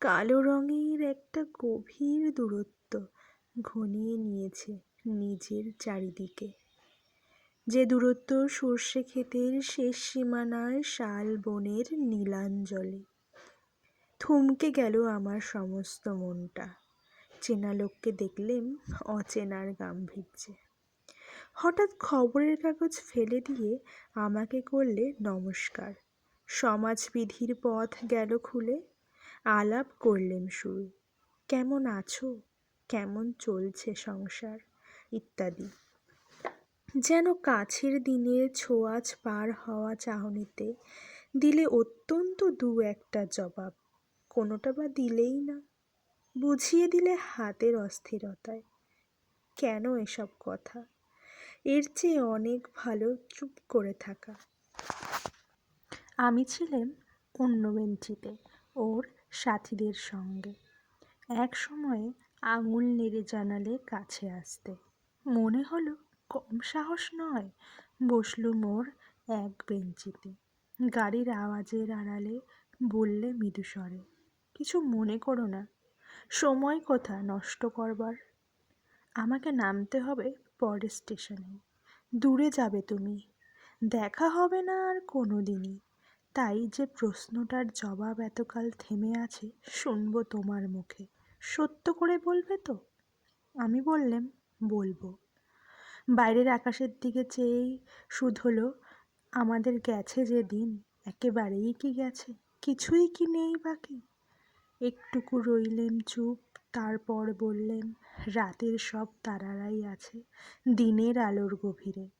কালো রঙের একটা গভীর দূরত্ব ঘনিয়ে নিয়েছে নিজের চারিদিকে। যে দূরত্ব সর্ষে ক্ষেতের শেষ সীমানায় শাল বনের নীলাঞ্জলে। থমকে গেল আমার সমস্ত মনটা। চেনা লোককে দেখলেম অচেনার গাম্ভীর্যে। হঠাৎ খবরের কাগজ ফেলে দিয়ে আমাকে করলে, নমস্কার। সমাজবিধির পথ গেল খুলে। আলাপ করলেন শুরু কেমন আছো? কেমন চলছে সংসার? ইত্যাদি। যেন কাছের দিনের ছোঁয়াচ পার হওয়া চাহনিতে দিলে অত্যন্ত দু একটা জবাব। কোনোটা বা দিলেই না। বুঝিয়ে দিলে হাতের অস্থিরতায়। কেন এসব কথা? এর চেয়ে অনেক ভালো চুপ করে থাকা। আমি ছিলাম অন্য বেঞ্চিতে ওর সাথীদের সঙ্গে। এক সময়ে আঙুল নেড়ে জানালে কাছে আসতে। মনে হলো, কম সাহস নয় বসলুম মোর এক বেঞ্চিতে। গাড়ির আওয়াজের আড়ালে বললে মৃদু স্বরে কিছু মনে করো না, সময় কথা নষ্ট করবার। আমাকে নামতে হবে পরের স্টেশনে। দূরে যাবে তুমি, দেখা হবে না আর কোনো দিনই তাই যে প্রশ্নটার জবাব এতকাল থেমে আছে শুনব তোমার মুখে। সত্য করে বলবে তো? আমি বললাম, বলব। বাইরের আকাশের দিকে চেয়েই শুধলো আমাদের গেছে যে দিন, একেবারেই কি গেছে? কিছুই কি নেই বাকি? একটুকু রইলেন চুপ, তারপর বললেন রাতের সব তারারাই আছে, দিনের আলোর গভীরে।